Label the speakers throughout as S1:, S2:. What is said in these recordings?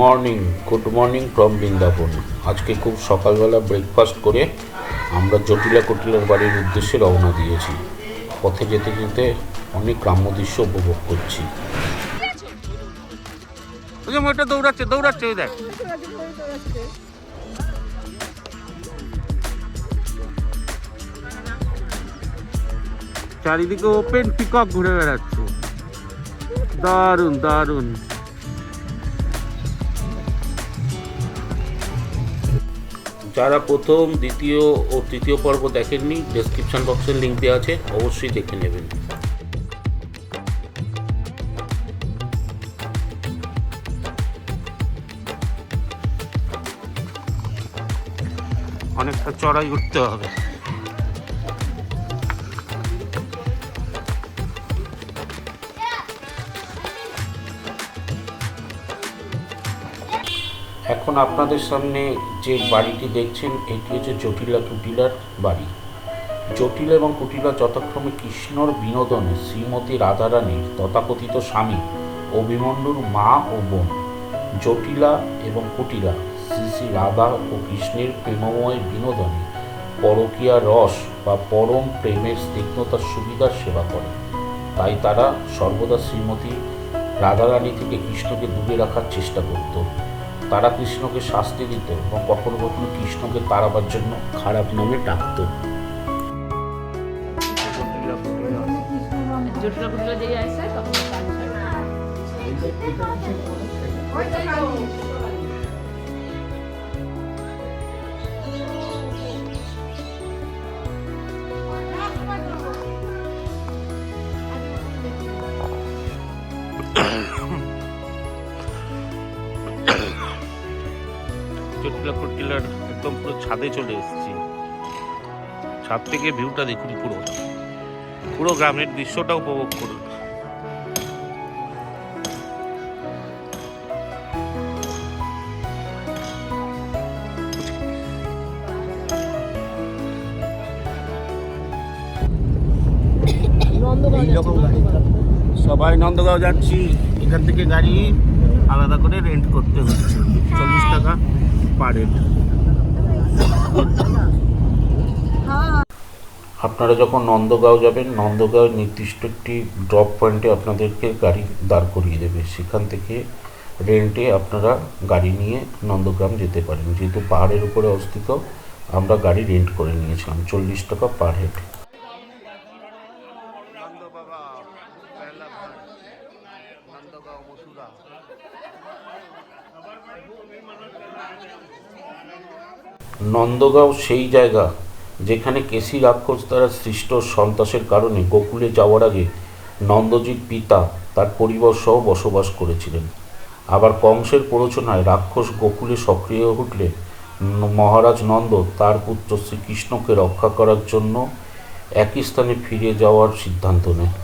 S1: Morning good morning from Vrindavan আজকে খুব সকালবেলা ব্রেকফাস্ট করে আমরা জটিলা কটিলার বাড়ির উদ্দেশ্যে রওনা দিয়েছি। পথে যেতে যেতে অনেক গ্রাম্য দৃশ্য উপভোগ করছি। দৌড়াচ্ছে দৌড়াচ্ছে দেখ। চারিদিকে ওপেন পিকক ঘুরে বেড়াচ্ছে। দারুণ দারুণ। যারা প্রথম, দ্বিতীয় ও তৃতীয় পর্ব দেখেননি ডেসক্রিপশন বক্সের লিঙ্ক দেওয়া আছে, অবশ্যই দেখে নেবেন। অনেকটা চড়াই উঠতে হবে। এখন আপনাদের সামনে যে বাড়িটি দেখছেন, এটি হচ্ছে জটিলা কুটিলার বাড়ি। জটিল এবং কুটিলা যথাক্রমে কৃষ্ণর বিনোদনে শ্রীমতী রাধারানীর তথাকথিত স্বামী, অভিমন্যুর মা ও বোন, জটিলা এবং কুটিলা, শ্রী শ্রী রাধা ও কৃষ্ণের প্রেমময় বিনোদনে পরকীয়া রস বা পরম প্রেমের স্নিগ্ধতার সুবিধার সেবা করে। তাই তারা সর্বদা শ্রীমতী রাধারানী থেকে কৃষ্ণকে দূরে রাখার চেষ্টা করত। তারা কৃষ্ণকে শাস্তি দিত এবং কখনো কখনো কৃষ্ণকে তাড়াবার জন্য খারাপ নামে ডাকত।
S2: জটিলা কুটিলা দিয়ে তখন
S1: ছাদে চলে এসেছি। ছাদ থেকে ভিউটা দেখুন পুরো। পুরো গ্রামের দৃশ্যটা উপভোগ করুন। সবাই নন্দগাঁও যাচ্ছি। এখান থেকে গাড়ি আলাদা করে রেন্ট করতে হচ্ছে। চল্লিশ টাকা পার হেড আপনারা যখন নন্দগাঁও যাবেন, নন্দগাঁও নির্দিষ্ট একটি ড্রপ পয়েন্টে আপনাদেরকে গাড়ি দাঁড় করিয়ে দেবে। সেখান থেকে রেন্টে আপনারা গাড়ি নিয়ে নন্দগ্রাম যেতে পারেন। যেহেতু পাহাড়ের উপরে অবস্থিত, আমরা গাড়ি রেন্ট করে নিয়েছিলাম, চল্লিশ টাকা পার হেড নন্দগাঁও সেই জায়গা যেখানে কেসি রাক্ষস দ্বারা সৃষ্ট সন্ত্রাসের কারণে গোকুলে যাওয়ার আগে নন্দজির পিতা তার পরিবার সহ বসবাস করেছিলেন। আবার কংসের প্ররোচনায় রাক্ষস গোকুলে সক্রিয় উঠলে মহারাজ নন্দ তার পুত্র শ্রীকৃষ্ণকে রক্ষা করার জন্য একই স্থানে ফিরে যাওয়ার সিদ্ধান্ত নেয়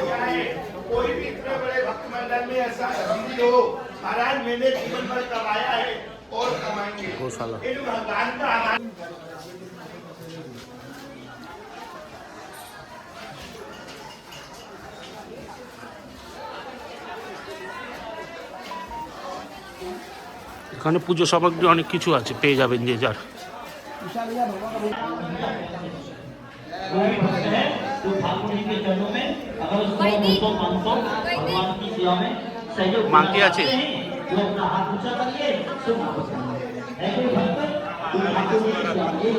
S3: गरा पानी की पितरों की शांति के लिए सेवा का दान भगवान ने उसको दिया है कोई भी इतने बड़े भक्त मंडल में ऐसा अभी हो महाराज मैंने जीवन भर कमाया है और कमाएंगे
S1: गौशाला।
S3: इन भगवान का आनंद
S1: এখানে পুজো সামগ্রী অনেক কিছু আছে পেয়ে যাবেন যে যার
S4: कोई भक्त है जो ठाकुर जी के चरणों में अगर सौ दो सौ पाँच सौ भगवान की सेवा में सहयोग
S1: मांगते।
S4: हैं, वो अपना हाथ ऊँचा करिए शुभ वापस है। कोई भक्त तो जी जी जी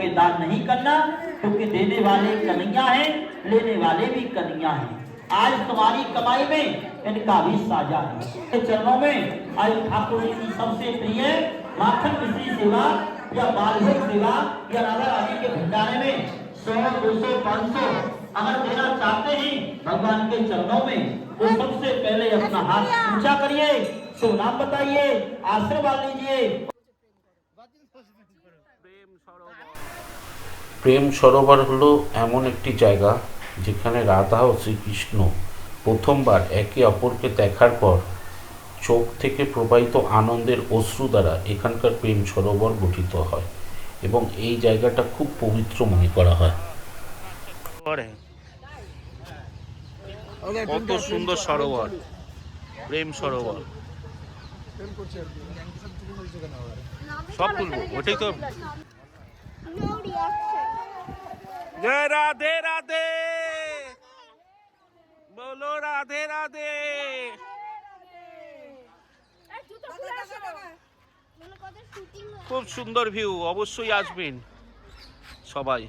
S4: के दान नहीं करना क्योंकि देने वाले कन्हैया है लेने वाले भी कन्हैया है। आज तुम्हारी कमाई में इनका भी साझा है। चरणों में आज ठाकुर जी की सबसे प्रिय माखन मिश्री सेवा या बालभोग सेवा या राधा रानी के भंडारे में सौ दो सौ पाँच सौ अगर देना चाहते हैं भगवान के चरणों में तो सबसे पहले अपना हाथ ऊंचा करिए शुभ नाम बताइए आशीर्वाद लीजिए
S1: প্রেম সরোবর হলো এমন একটি জায়গা যেখানে রাধা ও শ্রীকৃষ্ণ প্রথমবার একে অপরকে দেখার পর চোখ থেকে প্রবাহিত আনন্দের অশ্রু দ্বারা এখানকার প্রেম সরোবর গঠিত হয় এবং এই জায়গাটা খুব পবিত্র মনে করা হয়। কত সুন্দর সরোবর, প্রেম সরোবর। সব তুলবো, ওটাই তো। জয় রাধে রাধে, বলো রাধে রাধে। খুব সুন্দর ভিউ অবশ্যই আসবেন। সবাই।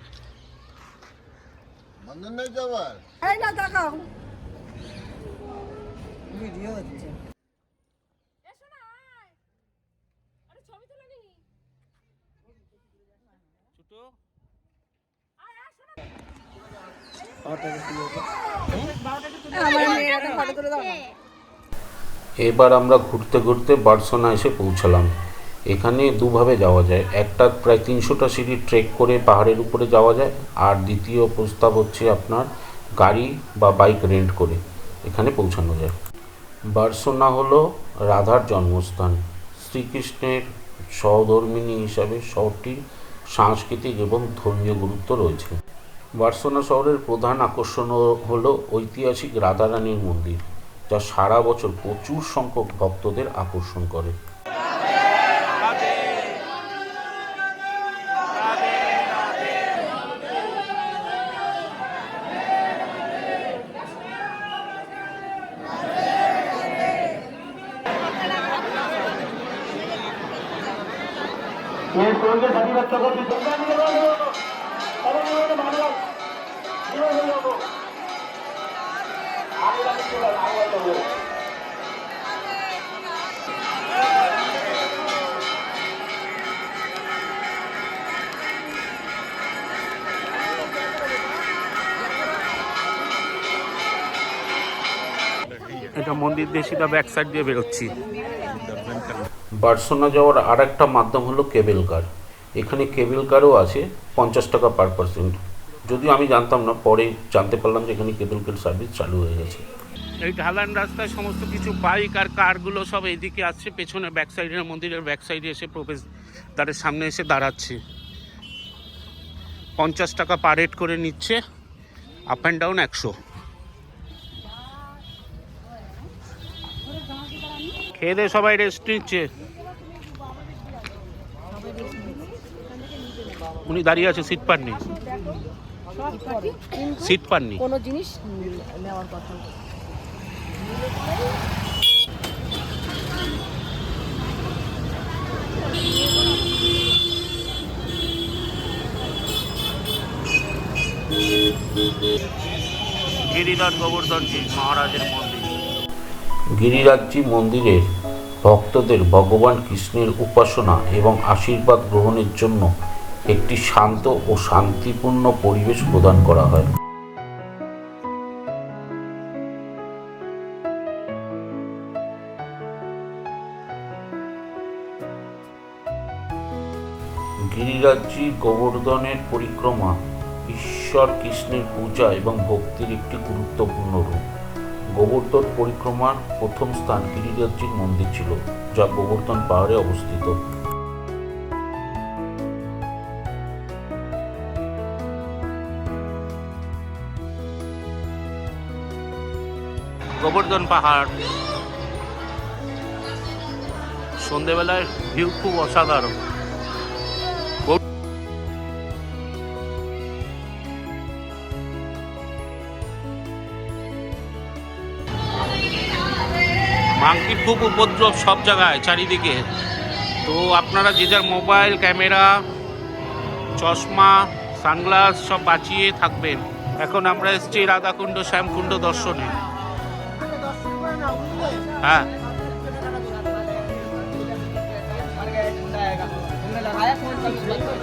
S5: আমার মেয়ের ফটো তুলে দাও না।
S1: এবার আমরা ঘুরতে ঘুরতে বার্সোনা এসে পৌঁছালাম। এখানে দুভাবে যাওয়া যায়। একটা প্রায় তিনশোটা সিঁড়ি ট্রেক করে পাহাড়ের উপরে যাওয়া যায়। আর দ্বিতীয় প্রস্তাব হচ্ছে আপনার গাড়ি বা বাইক রেন্ট করে এখানে পৌঁছানো যায়। বার্সোনা হলো রাধার জন্মস্থান। শ্রীকৃষ্ণের সহধর্মিণী হিসাবে শহরটির সাংস্কৃতিক এবং ধর্মীয় গুরুত্ব রয়েছে। বার্সোনা শহরের প্রধান আকর্ষণ হলো ঐতিহাসিক রাধারানীর মন্দির। যা সারা বছর প্রচুর সংখ্যক ভক্তদের আকর্ষণ করে। এটা মন্দির দিয়ে সিধা ব্যাক সাইড দিয়ে বেরোচ্ছি। বার্সোনা যাওয়ার আর একটা মাধ্যম হলো কেবেল কার এখানে কেবেল কারও আছে পঞ্চাশ টাকা পার পার্সেন্ট যদিও আমি জানতাম না পরে জানতে পারলাম যে এখানে কেবেল কার সার্ভিস চালু হয়ে গেছে। এই ঢালান রাস্তায় সমস্ত কিছু বাইক আর কারগুলো সব এইদিকে আসছে পেছনে ব্যাক সাইডের মন্দিরের ব্যাক সাইডে এসে প্রবেশ দ্বারের সামনে এসে দাঁড়াচ্ছে। পঞ্চাশ টাকা পার হেড করে নিচ্ছে আপ অ্যান্ড ডাউন একশো। খেয়ে দিয়ে সবাই রেস্ট নিচ্ছে। উনি দাঁড়িয়ে আছে সিট পাননি। সিট পাননি।
S5: কোনো জিনিস নেওয়ার কথা
S1: গিরিরাজ গোবর্ধনজি মহারাজের মন্দির। গিরিরাজজি মন্দিরের ভক্তদের ভগবান কৃষ্ণের উপাসনা এবং আশীর্বাদ গ্রহণের জন্য একটি শান্ত ও শান্তিপূর্ণ পরিবেশ প্রদান করা হয়। গিরিরাজজি গোবর্ধনের পরিক্রমা ঈশ্বর কৃষ্ণের পূজা এবং ভক্তির একটি গুরুত্বপূর্ণ রূপ। গোবর্ধন পরিক্রমার প্রথম স্থান গিরিরাজজির মন্দির ছিল, যা গোবর্ধন পাহাড়ে অবস্থিত। গোবর্ধন পাহাড়। সন্ধেবেলায় ভিউ খুব অসাধারণ। খুব উপদ্রব সব জায়গায়, চারিদিকে। তো আপনারা যে যার মোবাইল, ক্যামেরা, চশমা, সানগ্লাস সব বাঁচিয়ে থাকবেন। এখন আমরা এসেছি রাধাকুণ্ড শ্যামকুণ্ড দর্শনে। হ্যাঁ।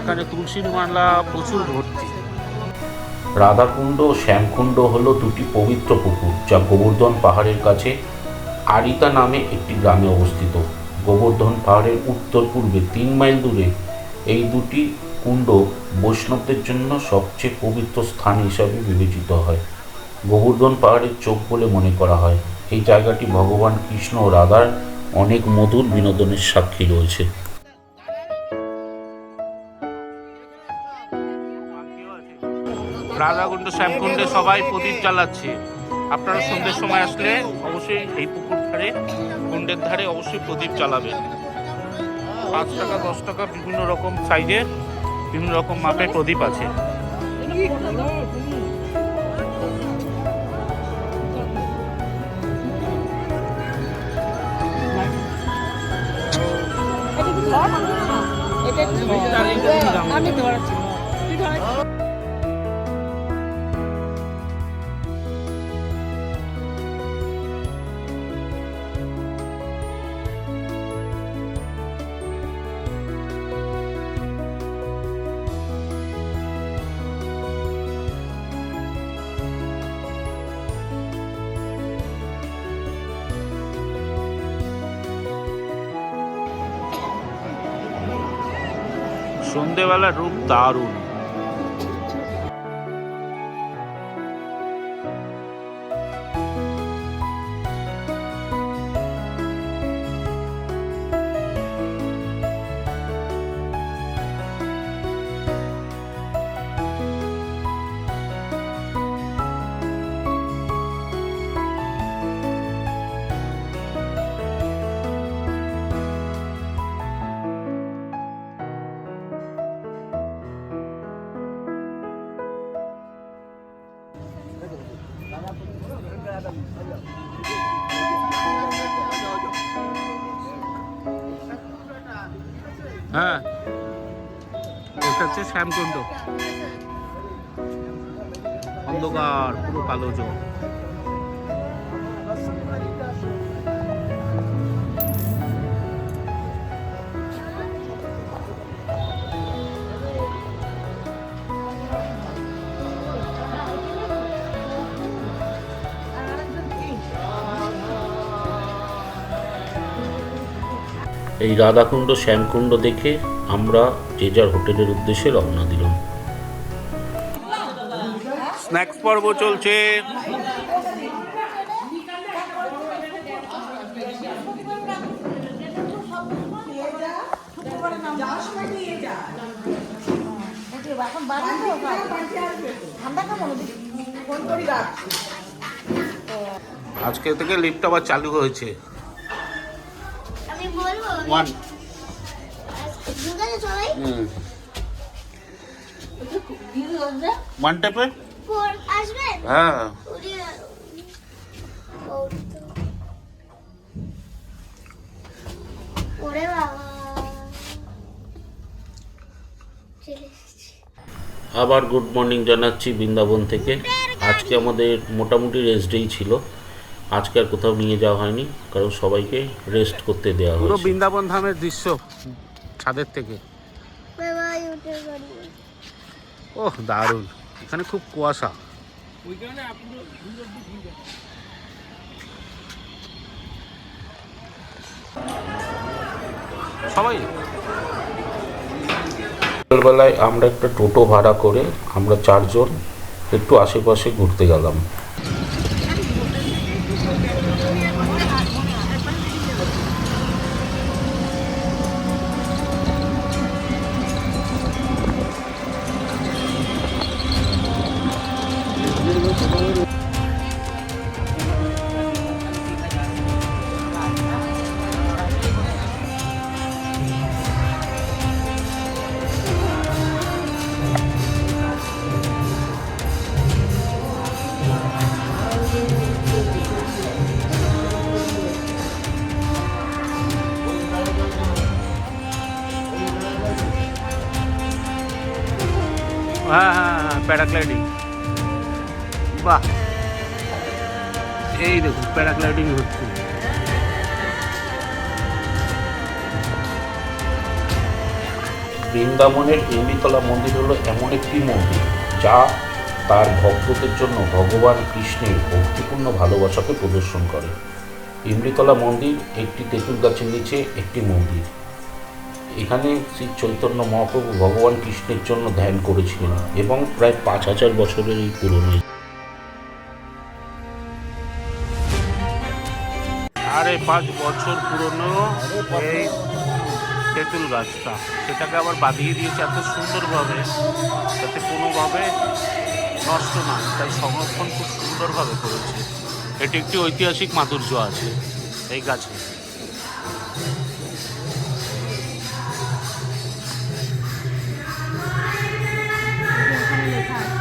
S1: এখানে তুলসীর প্রচুর রাধাকুণ্ড, শ্যামকুণ্ড হলো দুটি পবিত্র পুকুর, যা গোবর্ধন পাহাড়ের কাছে আরিতা নামে একটি গ্রামে অবস্থিত। গোবর্ধন পাহাড়ের উত্তর পূর্বে তিন মাইল দূরে এই দুটি কুণ্ড বৈষ্ণবদের জন্য সবচেয়ে পবিত্র স্থান হিসাবে বিবেচিত হয়। গোবর্ধন পাহাড়ের চোখ বলে মনে করা হয়। এই জায়গাটি ভগবান কৃষ্ণ ও রাধার অনেক মধুর বিনোদনের সাক্ষী রয়েছে। রাধাকুণ্ড শ্যামকুণ্ডে সবাই প্রদীপ জ্বালাচ্ছে। আপনারা সন্ধ্যের সময় আসলে অবশ্যই এই পুকুর ধারে কুণ্ডের ধারে অবশ্যই প্রদীপ জ্বালাবেন। পাঁচ টাকা দশ টাকা বিভিন্ন রকম সাইজের বিভিন্ন রকম মাপের প্রদীপ আছে।
S5: আমি ধরাচ্ছি
S1: সন্ধেবেলা রূপ দারুণ। শ্যামকুণ্ড। অন্ধকার পুরো কালো জল। এই রাধাকুণ্ড শ্যামকুণ্ড দেখে আমরা যে যার হোটেলের উদ্দেশ্যে রওনা দিলাম। স্ন্যাক্স পর্ব চলছে। আজকে থেকে লিফট আবার চালু হয়েছে।
S6: আমি বলব
S1: ওয়ান ওয়ান টেপে হ্যাঁ। আবার গুড মর্নিং জানাচ্ছি বৃন্দাবন থেকে। আজকে আমাদের মোটামুটি রেস্ট ডেই ছিল। আজকে আর কোথাও নিয়ে যাওয়া হয়নি। কারণ সবাইকে রেস্ট করতে দেওয়া হয়েছে।
S7: বৃন্দাবন ধামের দৃশ্য ছাদের থেকে।
S6: উঠে
S7: দারুণ। এখানে খুব কুয়াশা।
S1: সকালবেলায় আমরা একটা টোটো ভাড়া করে আমরা চারজন একটু আশেপাশে ঘুরতে গেলাম।
S7: হ্যাঁ হ্যাঁ হ্যাঁ প্যারাগ্লাইডিং বাহ। এই দেখুন প্যারাগ্লাইডিং হচ্ছে।
S1: বৃন্দাবনের এমবিতলা মন্দির হলো এমন একটি মন্দির, যা তার ভক্তদের জন্য ভগবান কৃষ্ণের ভক্তিপূর্ণ ভালোবাসাকে প্রদর্শন করে। ইমৃতলা মন্দির একটি তেঁতুল গাছের নিচে একটি মন্দির। এখানে শ্রী চৈতন্য মহাপ্রভু ভগবান কৃষ্ণের জন্য ধ্যান করেছিলেন এবং প্রায় পাঁচ হাজার বছরের এই পুরনো
S7: আরে পাঁচ বছর পুরনো এই তেঁতুল গাছটা। সেটাকে আবার বাঁধিয়ে দিয়েছে এত সুন্দরভাবে, যাতে কোনোভাবে নষ্ট না তাই সংরক্ষণ খুব সুন্দরভাবে করেছে। এটি একটি ঐতিহাসিক মাধুর্য আছে এই গাছে। 看一看。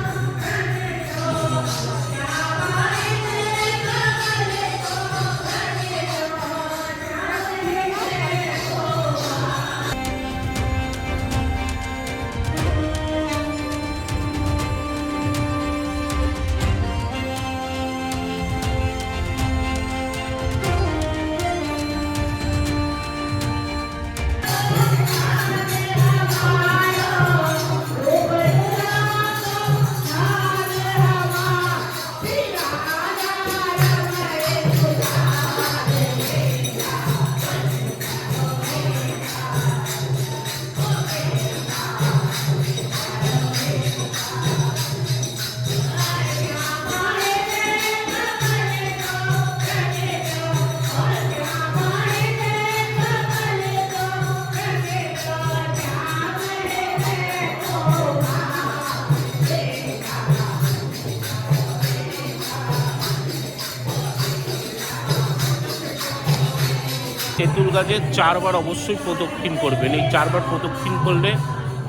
S7: তেঁতুল গাছে চারবার অবশ্যই প্রদক্ষিণ করবেন। এই চারবার প্রদক্ষিণ করলে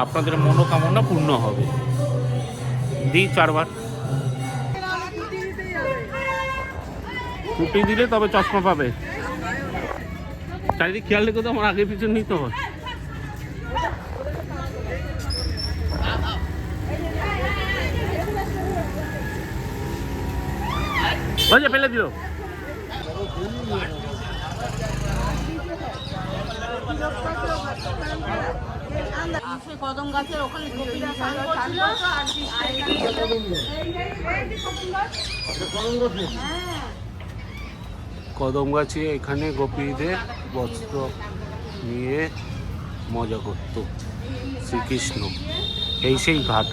S7: আপনাদের মনোকামনা পূর্ণ হবে। দিই চারবার। টুটি দিলে তবে চশমা পাবে। চারিদিক খেয়াল রেখে তো আমার আগে পিছন নিতে হয় ফেলে দিল।
S5: কদম গাছের ওখানে
S7: গাছে এখানে গোপীদের বস্ত্র নিয়ে মজা করত শ্রীকৃষ্ণ। এই সেই ঘাট।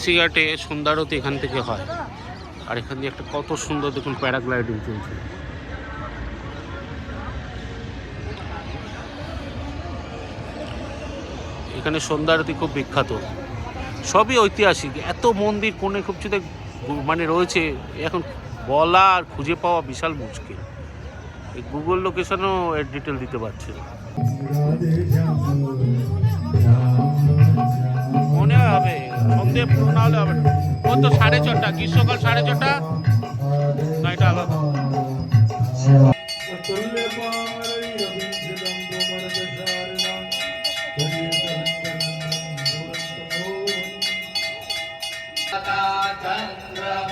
S7: কেসিঘাটে সন্ধ্যারতি এখান থেকে হয়। আর এখান দিয়ে একটা কত সুন্দর দেখুন প্যারাগ্লাইডিং চলছে। এখানে সন্ধ্যারতি খুব বিখ্যাত। সবই ঐতিহাসিক। এত মন্দির, কোণে খুব মানে রয়েছে, এখন বলা আর খুঁজে পাওয়া বিশাল মুশকিল। এই গুগল লোকেশনও এর ডিটেল দিতে পারছে। মনে হবে। সন্ধে পুরো না হলে হবে না। ওই তো সাড়ে ছটা গ্রীষ্মকাল সাড়ে ছটা না এটা আলাদা
S3: चन्द्रमा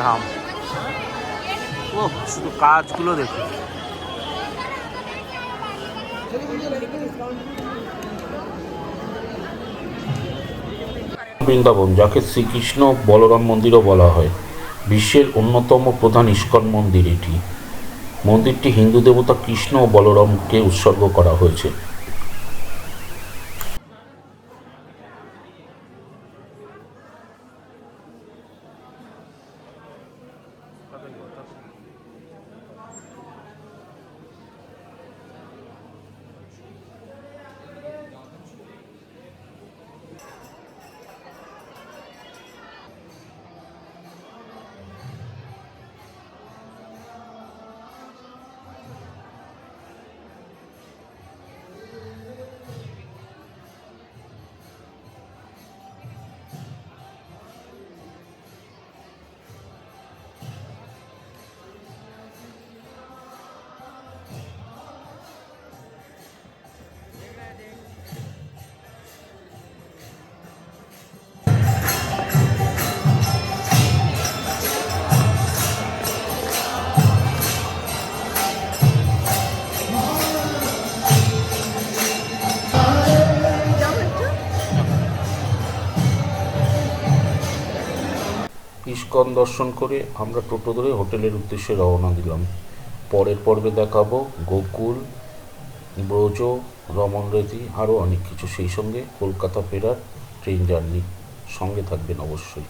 S7: ধাম। ও, শুধু কাজগুলো দেখুন।
S1: বৃন্দাবন যাকে শ্রীকৃষ্ণ বলরাম মন্দিরও বলা হয়, বিশ্বের অন্যতম প্রধান ইস্কন মন্দির এটি। মন্দিরটি হিন্দু দেবতা কৃষ্ণ ও বলরামকে উৎসর্গ করা হয়েছে। ইস্কন দর্শন করে আমরা টোটো ধরে হোটেলের উদ্দেশ্যে রওনা দিলাম। পরের পর্বে দেখাবো গোকুল, ব্রজ রমন রেতি আরও অনেক কিছু। সেই সঙ্গে কলকাতা ফেরার ট্রেন জার্নি। সঙ্গে থাকবেন অবশ্যই।